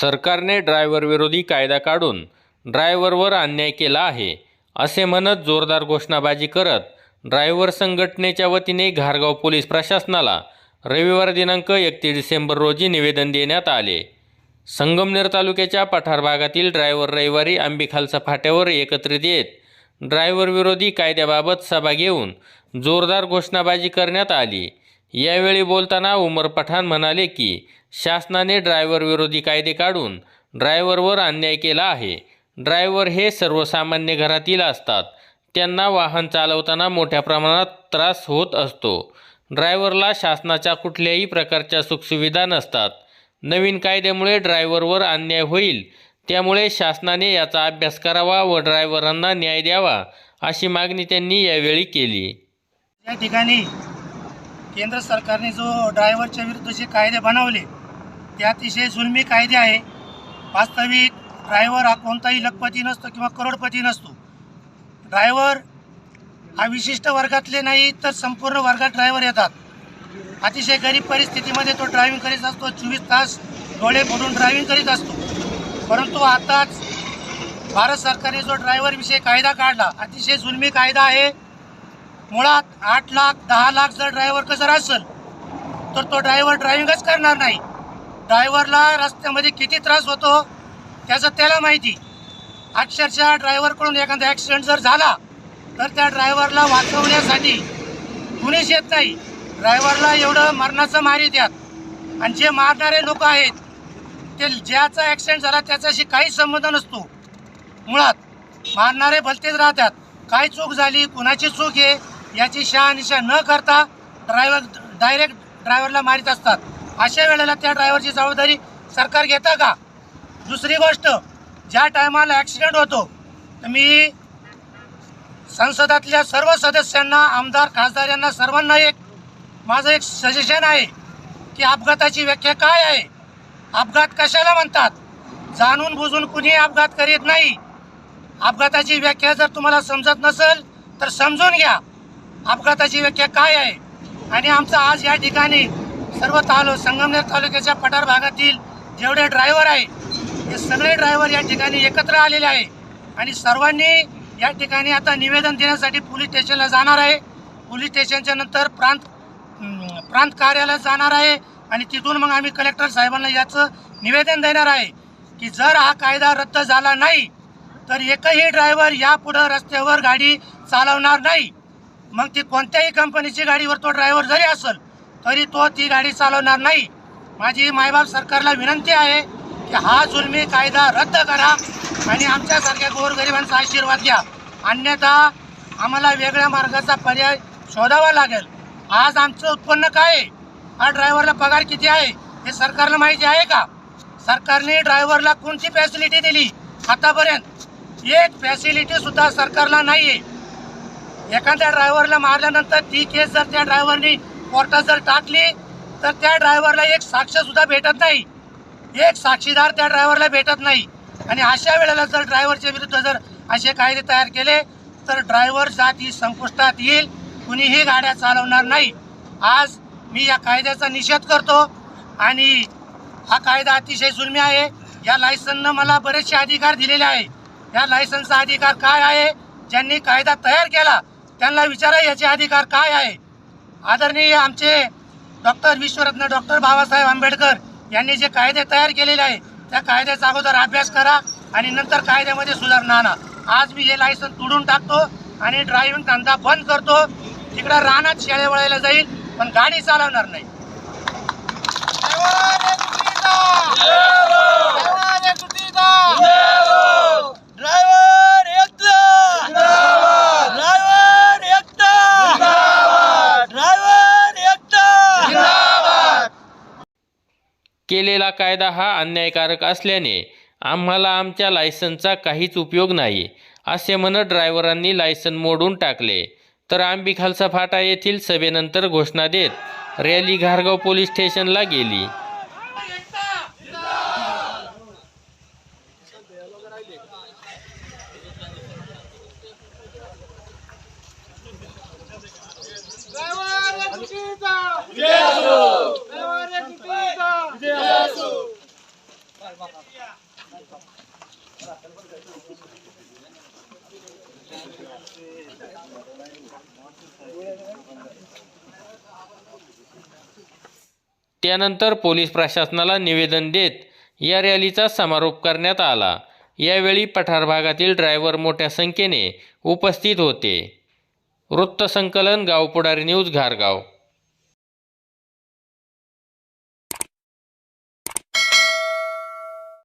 सरकारने ड्रायव्हर विरोधी कायदा काढून ड्रायव्हरवर अन्याय केला आहे असे म्हणत जोरदार घोषणाबाजी करत ड्रायव्हर संघटनेच्या वतीने घारगाव पोलीस प्रशासनाला रविवार दिनांक एकतीस डिसेंबर रोजी निवेदन देण्यात आले. संगमनेर तालुक्याच्या पठार भागातील ड्रायव्हर रविवारी आंबेखालसा फाट्यावर एकत्रित येत ड्रायव्हर विरोधी कायद्याबाबत सभा घेऊन जोरदार घोषणाबाजी करण्यात आली. यावेळी बोलताना उमर पठाण म्हणाले की शासनाने ड्रायव्हर विरोधी कायदे काढून ड्रायव्हरवर अन्याय केला आहे. ड्रायव्हर हे सर्वसामान्य घरातील असतात. त्यांना वाहन चालवताना मोठ्या प्रमाणात त्रास होत असतो. ड्रायव्हरला शासनाच्या कुठल्याही प्रकारच्या सुखसुविधा नसतात. नवीन कायद्यामुळे ड्रायव्हरवर अन्याय होईल. त्यामुळे शासनाने याचा अभ्यास करावा व ड्रायव्हरांना न्याय द्यावा अशी मागणी त्यांनी यावेळी केली. या ठिकाणी केंद्र सरकारने जो ड्रायव्हरच्या विरुद्ध जे कायदे बनवले ते अतिशय जुलमी कायदे आहे. वास्तविक ड्रायव्हर हा कोणताही लखपती नसतो किंवा करोडपती नसतो. ड्रायव्हर हा विशिष्ट वर्गातले नाही तर संपूर्ण वर्गात ड्रायव्हर येतात. अतिशय गरीब परिस्थितीमध्ये तो ड्रायव्हिंग करीत असतो चोवीस तास डोळे फोडून ड्रायव्हिंग करीत असतो. परंतु आताच भारत सरकारने जो ड्रायव्हरविषयी कायदा काढला अतिशय जुलमी कायदा आहे. मुळात आठ लाख दहा लाख जर ड्रायव्हर जर असेल तर तो ड्रायव्हर ड्रायव्हिंगच करणार नाही. ड्रायव्हरला रस्त्यामध्ये किती त्रास होतो त्याचं त्याला माहिती. अक्षरशः ड्रायव्हरकडून एखादा ॲक्सिडेंट जर झाला तर त्या ड्रायव्हरला वाचवण्यासाठी कुणीच येत नाही. ड्रायव्हरला एवढं मरणाचं मारी द्यात आणि जे मारणारे लोक आहेत ते ज्याचा ॲक्सिडेंट झाला त्याच्याशी काही संबंध नसतो. मुळात मारणारे भलतेच राहतात. काय चूक झाली कुणाची चूक आहे याची शहानिशा न करता ड्रायव्हर डायरेक्ट ड्रायव्हरला मारित असतात. अशा वेळेला त्या ड्रायव्हरची जबाबदारी सरकार घेता का? दुसरी गोष्ट ज्या टायमाला ॲक्सिडेंट होतो तर मी संसदातल्या सर्व सदस्यांना आमदार खासदार यांना सर्वांना एक माझं एक सजेशन आहे की अपघाताची व्याख्या काय आहे? अपघात कशाला म्हणतात? जाणून बुजून कुणी अपघात करीत नाही. अपघाताची व्याख्या जर तुम्हाला समजत नसेल तर समजून घ्या. अपघाताची व्याख्या काय आहे? आणि आमचा आज या ठिकाणी सर्व तालु संगमनेर तालुक्याच्या पठार भागातील जेवढे ड्रायव्हर आहे हे सगळे ड्रायव्हर या ठिकाणी एकत्र आलेले आहे. आणि सर्वांनी या ठिकाणी आता निवेदन देण्यासाठी पोलीस स्टेशनला जाणार आहे. पोलीस स्टेशनच्या नंतर प्रांत प्रांत कार्यालयात जाणार आहे. आणि तिथून मग आम्ही कलेक्टर साहेबांना याचं निवेदन देणार आहे की जर हा कायदा रद्द झाला नाही तर एकही ड्रायव्हर यापुढं रस्त्यावर गाडी चालवणार नाही. मग ती कोणत्याही कंपनीची गाडीवर तो ड्रायव्हर जरी असेल तरी तो ती गाडी चालवणार नाही. माझी मायबाप सरकारला विनंती आहे की हा जुलमी कायदा रद्द करा आणि आमच्यासारख्या गोरगरिबांचा आशीर्वाद घ्या. अन्यथा आम्हाला वेगळ्या मार्गाचा पर्याय शोधावा लागेल. आज आमचं उत्पन्न काय आहे? हा ड्रायव्हरला पगार किती आहे? हे सरकारला माहिती आहे का? सरकारने ड्रायव्हरला कोणती फॅसिलिटी दिली? आतापर्यंत एक फॅसिलिटी सुद्धा सरकारला नाही आहे एखाद्या ड्रायव्हरला मारल्यानंतर ती केस जर त्या ड्रायव्हरनी कोर्टात जर टाकली तर त्या ड्रायव्हरला एक साक्षसुद्धा भेटत नाही. एक साक्षीदार त्या ड्रायव्हरला भेटत नाही. आणि अशा वेळेला जर ड्रायव्हरच्या विरुद्ध जर असे कायदे तयार केले तर ड्रायव्हर जाती संपुष्टात येईल कुणीही गाड्या चालवणार नाही. आज मी या कायद्याचा निषेध करतो आणि हा कायदा अतिशय जुलमी आहे. या लायसननं मला बरेचसे अधिकार दिलेले आहे. या लायसनचा अधिकार काय आहे? ज्यांनी कायदा तयार केला त्यांना विचारा याचे अधिकार काय आहे. आदरणीय आमचे डॉक्टर विश्वरत्न डॉक्टर बाबासाहेब आंबेडकर यांनी जे कायदे तयार केलेले आहे त्या कायद्याचा अगोदर अभ्यास करा आणि नंतर कायद्यामध्ये सुधारणा आणा. आज मी हे लायसन तोडून टाकतो आणि ड्रायव्हिंग धंदा बंद करतो. तिकडं रानात शेळे वळायला जाईल पण गाडी चालवणार नाही ड्रायव्हर एकटा ड्रायव्हर एकटा ड्रायव्हर एकटा केलेला कायदा हा अन्यायकारक असल्याने आम्हाला आमच्या लायसनचा काहीच उपयोग नाही असे म्हणत ड्रायव्हरांनी लायसन मोडून टाकले. तर आंबी खालसा फाटा येथील सभेनंतर घोषणा देत रॅली घारगाव पोलीस स्टेशनला गेली. ड्रायव्हर त्यानंतर पोलीस प्रशासनाला निवेदन देत या रॅलीचा समारोप करण्यात आला. यावेळी पठार भागातील ड्रायव्हर मोठ्या संख्येने उपस्थित होते. वृत्तसंकलन गावपुढारी न्यूज घारगाव.